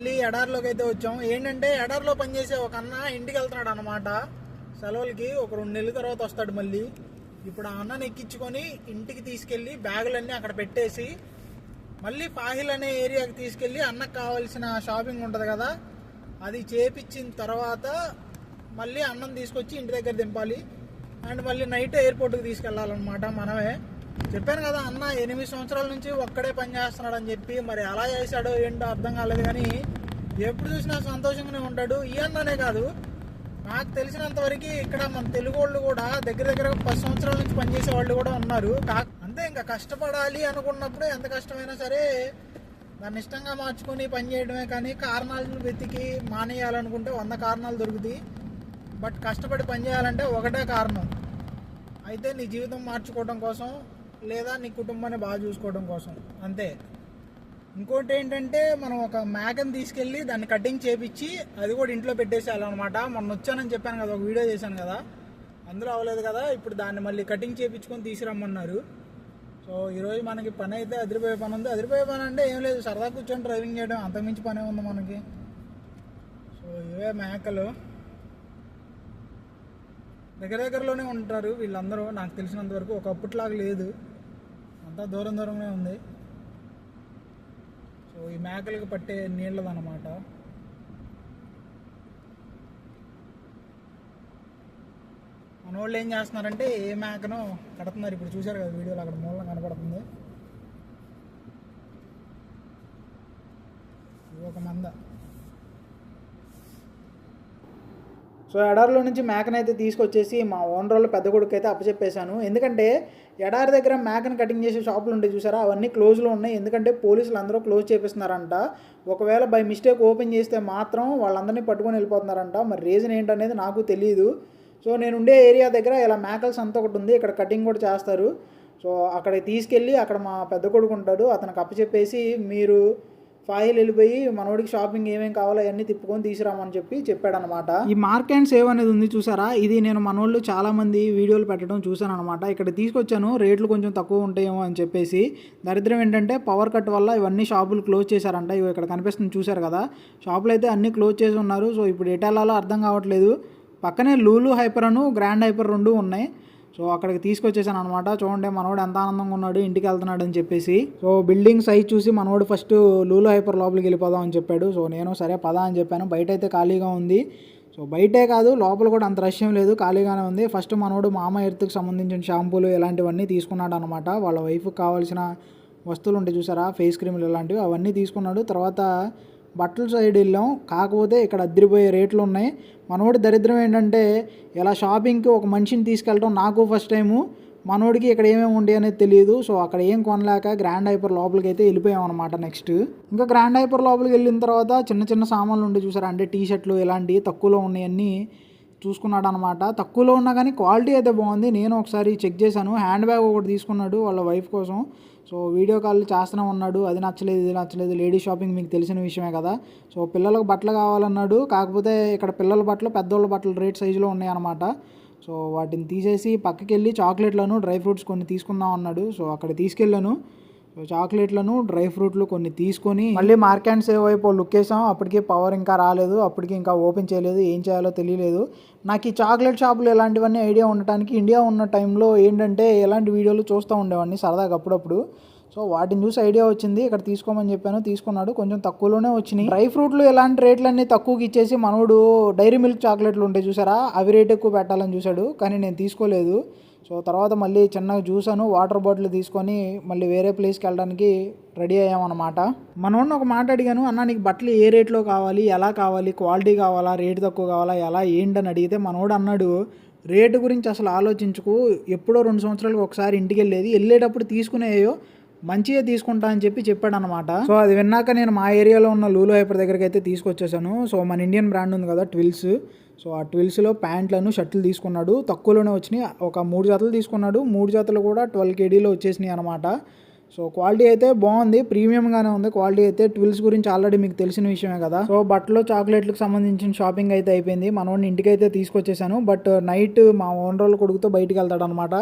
మళ్ళీ ఎడారిలోకి అయితే వచ్చాం. ఏంటంటే ఎడారిలో పనిచేసే ఒక అన్న ఇంటికి వెళ్తున్నాడు అనమాట సెలవులకి ఒక రెండు నెలల తర్వాత వస్తాడు మళ్ళీ. ఇప్పుడు ఆ అన్నని ఎక్కించుకొని ఇంటికి తీసుకెళ్ళి బ్యాగులన్నీ అక్కడ పెట్టేసి మళ్ళీ పాహిల్ అనే ఏరియాకి తీసుకెళ్ళి అన్నకు కావాల్సిన షాపింగ్ ఉంటుంది కదా అది చేపించిన తర్వాత మళ్ళీ అన్నం తీసుకొచ్చి ఇంటి దగ్గర దింపాలి. అండ్ మళ్ళీ నైట్ ఎయిర్పోర్ట్కి తీసుకెళ్ళాలన్నమాట మనమే. చెప్పాను కదా అన్న ఎనిమిది సంవత్సరాల నుంచి ఒక్కడే పని చేస్తున్నాడు అని చెప్పి మరి ఎలా చేశాడో ఏంటో అర్థం కాలేదు కానీ ఎప్పుడు చూసినా సంతోషంగానే ఉంటాడు. ఈ అన్ననే కాదు నాకు తెలిసినంత వరకు ఇక్కడ మన తెలుగు వాళ్ళు కూడా దగ్గర దగ్గర పది సంవత్సరాల నుంచి పనిచేసే వాళ్ళు కూడా ఉన్నారు. అంతే ఇంకా కష్టపడాలి అనుకున్నప్పుడు ఎంత కష్టమైనా సరే దాన్ని ఇష్టంగా మార్చుకొని పని చేయడమే కానీ కారణాలను వెతికి మానేయాలనుకుంటే వంద కారణాలు దొరుకుతాయి. బట్ కష్టపడి పని చేయాలంటే ఒకటే కారణం. అయితే నీ జీవితం మార్చుకోవడం కోసం లేదా నీ కుటుంబాన్ని బాగా చూసుకోవడం కోసం. అంతే. ఇంకోటి ఏంటంటే మనం ఒక మేకని తీసుకెళ్ళి దాన్ని కటింగ్ చేపించి అది కూడా ఇంట్లో పెట్టేసేయాలన్నమాట. మొన్న వచ్చానని చెప్పాను కదా ఒక వీడియో చేశాను కదా. అందులో అవ్వలేదు కదా ఇప్పుడు దాన్ని మళ్ళీ కటింగ్ చేపించుకొని తీసుకురమ్మన్నారు. సో ఈరోజు మనకి పని అయితే అదిరిపోయే పని ఉంది. అదిరిపోయే పని అంటే ఏం లేదు సరదా కూర్చొని డ్రైవింగ్ చేయడం అంతమించి పనే ఉంది మనకి. సో ఇవే మేకలు. దగ్గర దగ్గరలోనే ఉంటారు వీళ్ళందరూ. నాకు తెలిసినంత వరకు ఒకప్పటిలాగా లేదు. అంతా దూరం దూరంగా ఉంది. సో ఈ మేకలకు పట్టే నీళ్ళదన్నమాట. మన వాళ్ళు ఏం చేస్తున్నారంటే ఏ మేకను కడుతున్నారు? ఇప్పుడు చూశారు కదా వీడియోలో అక్కడ మూలం కనపడుతుంది. ఇది ఒక మంద. సో ఎడారిలో నుంచి మేకను అయితే తీసుకొచ్చేసి మా ఓనర్ వాళ్ళ పెద్ద కొడుకు అయితే అప్పచెప్పేశాను. ఎందుకంటే ఎడారి దగ్గర మేకను కటింగ్ చేసే షాపులు ఉంటాయి చూసారా? అవన్నీ క్లోజ్లో ఉన్నాయి. ఎందుకంటే పోలీసులు అందరూ క్లోజ్ చేపిస్తున్నారంట. ఒకవేళ బై మిస్టేక్ ఓపెన్ చేస్తే మాత్రం వాళ్ళందరినీ పట్టుకొని వెళ్ళిపోతున్నారంట. మరి రీజన్ ఏంటనేది నాకు తెలియదు సో నేను ఉండే ఏరియా దగ్గర ఇలా మేకల్స్ అంతా ఒకటి ఉంది. ఇక్కడ కటింగ్ కూడా చేస్తారు. సో అక్కడికి తీసుకెళ్ళి అక్కడ మా పెద్ద కొడుకు ఉంటాడు. అతనికి అప్పచెప్పేసి మీరు ఫాయిల్ వెళ్ళిపోయి మనోడికి షాపింగ్ ఏమేమి కావాలో అవన్నీ తిప్పుకొని తీసుకురామని చెప్పి చెప్పాడనమాట ఈ మార్క్ అండ్ సేవ్ అనేది ఉంది చూసారా? ఇది నేను మనోళ్ళు చాలా మంది వీడియోలు పెట్టడం చూశాను అనమాట ఇక్కడ తీసుకొచ్చాను రేట్లు కొంచెం తక్కువ ఉంటాయేమో అని చెప్పేసి. దరిద్రం ఏంటంటే పవర్ కట్ వల్ల ఇవన్నీ షాపులు క్లోజ్ చేశారంట. ఇవి ఇక్కడ కనిపిస్తుంది చూశారు కదా? షాపులు అయితే అన్నీ క్లోజ్ చేసి ఉన్నారు. సో ఇప్పుడు ఎటు అర్థం కావట్లేదు. పక్కనే లూలు హైపర్ అను గ్రాండ్ హైపర్ రెండు ఉన్నాయి. సో అక్కడికి తీసుకొచ్చేసాను అనమాట చూడండి మనోడు ఎంత ఆనందంగా ఉన్నాడు ఇంటికి వెళ్తున్నాడు అని చెప్పేసి. సో బిల్డింగ్ సైజ్ చూసి మనోడు ఫస్ట్ లూలో హైపర్ లోపలికి వెళ్ళిపోదాం అని చెప్పాడు. సో నేను సరే పదా అని చెప్పాను. బయట అయితే ఖాళీగా ఉంది. సో బయటే కాదు లోపల కూడా అంత రష్ ఏం లేదు ఖాళీగానే ఉంది. ఫస్ట్ మనోడు మామ ఎర్త్కి సంబంధించిన షాంపూలు ఇలాంటివన్నీ తీసుకున్నాడు అనమాట వాళ్ళ వైఫ్కి కావాల్సిన వస్తువులు ఉంటాయి చూసారా ఫేస్ క్రీములు ఇలాంటివి అవన్నీ తీసుకున్నాడు. తర్వాత బట్టల సైడ్ వెళ్ళాం. కాకపోతే ఇక్కడ అద్దరిపోయే రేట్లు ఉన్నాయి. మనోడి దరిద్రం ఏంటంటే ఇలా షాపింగ్కి ఒక మనిషిని తీసుకెళ్ళడం నాకు ఫస్ట్ టైము మనోడికి ఇక్కడ ఏమేమి ఉంటాయి అనేది తెలియదు సో అక్కడ ఏం కొనలేక గ్రాండ్ హైపర్ లోపలికి అయితే వెళ్ళిపోయాం అనమాట నెక్స్ట్ ఇంకా గ్రాండ్ హైపర్ లోపలికి వెళ్ళిన తర్వాత చిన్న చిన్న సామాన్లు ఉండే చూసారా? అంటే టీ షర్ట్లు ఇలాంటివి తక్కువలో ఉన్నాయన్నీ చూసుకున్నాడు అనమాట తక్కువలో ఉన్నా కానీ క్వాలిటీ అయితే బాగుంది. నేను ఒకసారి చెక్ చేశాను. హ్యాండ్ బ్యాగ్ ఒకటి తీసుకున్నాడు వాళ్ళ వైఫ్ కోసం. సో వీడియో కాల్ చేస్తూనే ఉన్నాడు. అది నచ్చలేదు ఇది నచ్చలేదు. లేడీ షాపింగ్ మీకు తెలిసిన విషయమే కదా. సో పిల్లలకు బట్టలు కావాలన్నాడు. కాకపోతే ఇక్కడ పిల్లల బట్టలు పెద్దోళ్ళ బట్టలు రేట్ సైజులో ఉన్నాయి అనమాట సో వాటిని తీసేసి పక్కకి వెళ్ళి చాక్లెట్లను డ్రై ఫ్రూట్స్ కొన్ని తీసుకుందాం అన్నాడు. సో అక్కడ తీసుకెళ్ళాను. సో చాక్లెట్లను డ్రై ఫ్రూట్లు కొన్ని తీసుకొని మళ్ళీ మార్క్ అండ్ సేవ్ అయిపో లుక్ వేసాం. అప్పటికి పవర్ ఇంకా రాలేదు. అప్పటికి ఇంకా ఓపెన్ చేయలేదు. ఏం చేయాలో తెలియలేదు. నాకు ఈ చాక్లెట్ షాపులు ఇలాంటివన్నీ ఐడియా ఉండటానికి ఇండియా ఉన్న టైంలో ఏంటంటే ఎలాంటి వీడియోలు చూస్తూ ఉండేవాడిని సరదాగా అప్పుడప్పుడు. సో వాటిని చూసి ఐడియా వచ్చింది. ఇక్కడ తీసుకోమని చెప్పాను. తీసుకున్నాడు. కొంచెం తక్కువలోనే వచ్చినాయి. డ్రై ఫ్రూట్లు ఎలాంటి రేట్లన్నీ తక్కువకి ఇచ్చేసి మనోడు డైరీ మిల్క్ చాక్లెట్లు ఉంటాయి చూసారా? అవి రేట్ ఎక్కువ పెట్టాలని చూశాడు. కానీ నేను తీసుకోలేదు. సో తర్వాత మళ్ళీ చిన్నగా చూసాను వాటర్ బాటిల్ తీసుకొని మళ్ళీ వేరే ప్లేస్కి వెళ్ళడానికి రెడీ అయ్యామన్నమాట. మనోడిని ఒక మాట అడిగాను అన్న నీకు బట్టలు ఏ రేట్లో కావాలి? ఎలా కావాలి? క్వాలిటీ కావాలా? రేటు తక్కువ కావాలా? ఎలా? ఏంటని అడిగితే మనోడు అన్నాడు రేటు గురించి అసలు ఆలోచించుకు. ఎప్పుడో రెండు సంవత్సరాలకు ఒకసారి ఇంటికి వెళ్ళేది. వెళ్ళేటప్పుడు తీసుకునేయో మంచిగా తీసుకుంటా అని చెప్పి చెప్పాడు అనమాట సో అది విన్నాక నేను మా ఏరియాలో ఉన్న లూలో హైపర్ దగ్గరికి అయితే తీసుకొచ్చేసాను. సో మన ఇండియన్ బ్రాండ్ ఉంది కదా ట్విల్స్. సో ఆ ట్విల్స్లో ప్యాంట్లను షర్ట్లు తీసుకున్నాడు. తక్కువలోనే వచ్చినాయి. ఒక మూడు జతలు తీసుకున్నాడు. మూడు జతలు కూడా ట్వెల్వ్ కేడీలో వచ్చేసినాయి అనమాట సో క్వాలిటీ అయితే బాగుంది ప్రీమియంగానే ఉంది. క్వాలిటీ అయితే ట్విల్స్ గురించి ఆల్రెడీ మీకు తెలిసిన విషయమే కదా. సో బట్టలు చాక్లెట్లకు సంబంధించిన షాపింగ్ అయితే అయిపోయింది. మనోడిని ఇంటికి అయితే తీసుకొచ్చేసాను. బట్ నైట్ మా ఓన్ రోజు కొడుకుతో బయటికి వెళ్తాడు అనమాట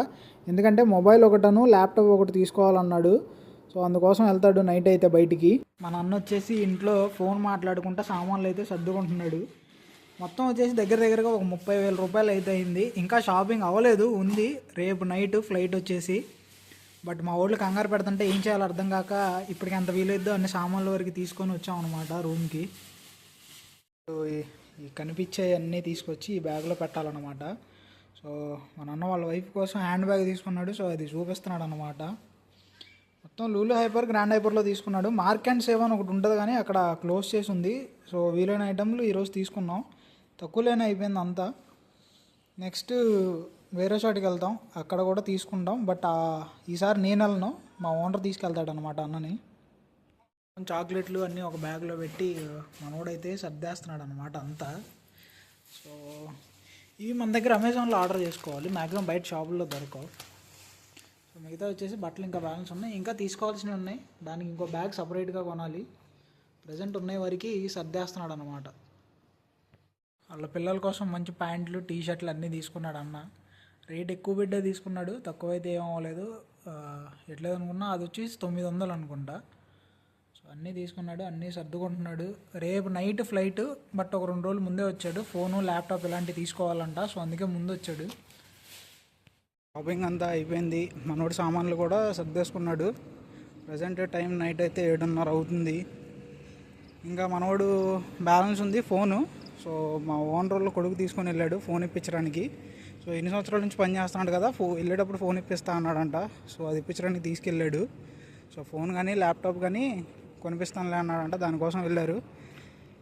ఎందుకంటే మొబైల్ ఒకటను ల్యాప్టాప్ ఒకటి తీసుకోవాలన్నాడు. సో అందుకోసం వెళ్తాడు నైట్ అయితే బయటికి. మన అన్న వచ్చేసి ఇంట్లో ఫోన్ మాట్లాడుకుంటా సామాన్లు అయితే సర్దుకుంటున్నాడు. మొత్తం వచ్చేసి దగ్గర దగ్గరగా ఒక ముప్పై వేల రూపాయలు అయితే అయింది. ఇంకా షాపింగ్ అవ్వలేదు ఉంది. రేపు నైట్ ఫ్లైట్ వచ్చేసి బట్ మా ఊళ్ళో కంగారు పెడుతుంటే ఏం చేయాలో అర్థం కాక ఇప్పటికి ఎంత వీలైద్దో అన్ని సామాన్ల వరకు తీసుకొని వచ్చాం అనమాట రూమ్కి. సో ఈ- ఈ కనిపించే అన్నీ తీసుకొచ్చి ఈ బ్యాగ్లో పెట్టాలన్నమాట. సో మా నాన్న వాళ్ళ వైఫ్ కోసం హ్యాండ్ బ్యాగ్ తీసుకున్నాడు. సో అది చూపిస్తున్నాడు అనమాట మొత్తం లూలు హైపర్ గ్రాండ్ హైపర్లో తీసుకున్నాడు. మార్క్ అండ్ సేవ్ అని ఒకటి ఉంటుంది కానీ అక్కడ క్లోజ్ చేసి ఉంది. సో వీలైన ఐటమ్లు ఈరోజు తీసుకున్నాం. తక్కువలోనే అయిపోయింది అంతా. నెక్స్ట్ వేరే చోటికి వెళ్తాం. అక్కడ కూడా తీసుకుంటాం. బట్ ఈసారి నేను వెళ్ళను. మా ఓనర్ తీసుకెళ్తాడు అనమాట అన్నని. చాక్లెట్లు అన్నీ ఒక బ్యాగ్లో పెట్టి మనోడైతే సర్దేస్తున్నాడు అనమాట అంతా. సో ఇవి మన దగ్గర అమెజాన్లో ఆర్డర్ చేసుకోవాలి. మ్యాక్సిమం బయట షాపుల్లో దొరకవు. సో మిగతా వచ్చేసి బట్టలు ఇంకా బ్యాలెన్స్ ఉన్నాయి. ఇంకా తీసుకోవాల్సినవి ఉన్నాయి. దానికి ఇంకో బ్యాగ్ సపరేట్గా కొనాలి. ప్రజెంట్ ఉన్నాయి వరకు సర్దేస్తున్నాడు అనమాట వాళ్ళ పిల్లల కోసం మంచి ప్యాంట్లు టీ షర్ట్లు అన్నీ తీసుకున్నాడు అన్న. రేట్ ఎక్కువ బిడ్డ తీసుకున్నాడు తక్కువ అయితే ఏం అవ్వలేదు. ఎట్లేదనుకున్నా ఎట్లేదు అనుకున్నా అది వచ్చి తొమ్మిది వందలు అనుకుంటా. సో అన్నీ తీసుకున్నాడు అన్నీ సర్దుకుంటున్నాడు. రేపు నైట్ ఫ్లైట్ బట్ ఒక రెండు రోజులు ముందే వచ్చాడు. ఫోను ల్యాప్టాప్ ఇలాంటివి తీసుకోవాలంట సో అందుకే ముందు వచ్చాడు. షాపింగ్ అంతా అయిపోయింది. మనోడి సామాన్లు కూడా సర్దేసుకున్నాడు. ప్రజెంట్ టైం నైట్ అయితే ఏడున్నర అవుతుంది. ఇంకా మనోడు బ్యాలెన్స్ ఉంది ఫోను. సో మా ఓనర్ వాళ్ళు కొడుకు తీసుకొని వెళ్ళాడు ఫోన్ ఇప్పించడానికి. సో ఎన్ని సంవత్సరాల నుంచి పని చేస్తున్నాడు కదా? ఫో వెళ్ళేటప్పుడు ఫోన్ ఇప్పిస్తా అన్నాడంట. సో అది ఇప్పించడానికి తీసుకెళ్ళాడు. సో ఫోన్ కానీ ల్యాప్టాప్ కానీ కొనిపిస్తానులే అన్నాడంట. దానికోసం వెళ్ళారు.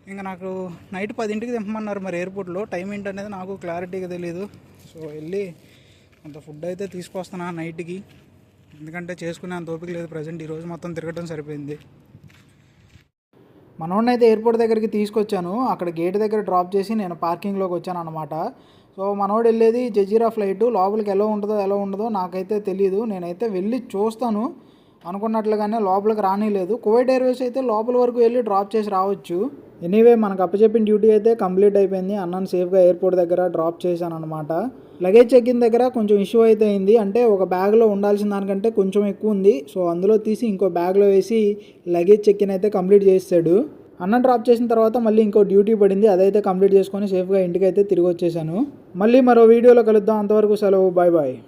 ఇంకా నాకు నైట్ పదింటికి దింపమన్నారు మరి ఎయిర్పోర్ట్లో. టైం ఏంటనేది నాకు క్లారిటీగా తెలియదు సో వెళ్ళి కొంత ఫుడ్ అయితే తీసుకొస్తున్నా నైట్కి. ఎందుకంటే చేసుకునే అంత ఓపిక లేదు ప్రజెంట్. ఈరోజు మొత్తం తిరగటం సరిపోయింది. మనోడిని అయితే ఎయిర్పోర్ట్ దగ్గరికి తీసుకొచ్చాను. అక్కడ గేట్ దగ్గర డ్రాప్ చేసి నేను పార్కింగ్లోకి వచ్చాను అనమాట సో మనోడు వెళ్ళేది జజీరా ఫ్లైట్. లోపలికి ఎలా ఉంటుందో ఎలా ఉండదో నాకైతే తెలియదు నేనైతే వెళ్ళి చూస్తాను. అనుకున్నట్లుగానే లోపలికి రానిలేదు. కువైట్ ఎయిర్వేస్ అయితే లోపల వరకు వెళ్ళి డ్రాప్ చేసి రావచ్చు. ఎనీవే మనకు అప్పచెప్పిన డ్యూటీ అయితే కంప్లీట్ అయిపోయింది. అన్నను సేఫ్గా ఎయిర్పోర్ట్ దగ్గర డ్రాప్ చేశాను అనమాట లగేజ్ చెక్కిన దగ్గర కొంచెం ఇష్యూ అయితే అయింది. అంటే ఒక బ్యాగ్లో ఉండాల్సిన దానికంటే కొంచెం ఎక్కువ ఉంది. సో అందులో తీసి ఇంకో బ్యాగ్లో వేసి లగేజ్ చెక్కిన్ అయితే కంప్లీట్ చేసాడు అన్నం డ్రాప్ చేసిన తర్వాత మళ్ళీ ఇంకో డ్యూటీ పడింది. అదైతే కంప్లీట్ చేసుకొని సేఫ్గా ఇంటికి అయితే తిరిగి వచ్చేసాను మళ్ళీ మరో వీడియోలో కలుద్దాం. అంతవరకు సెలవు. Bye bye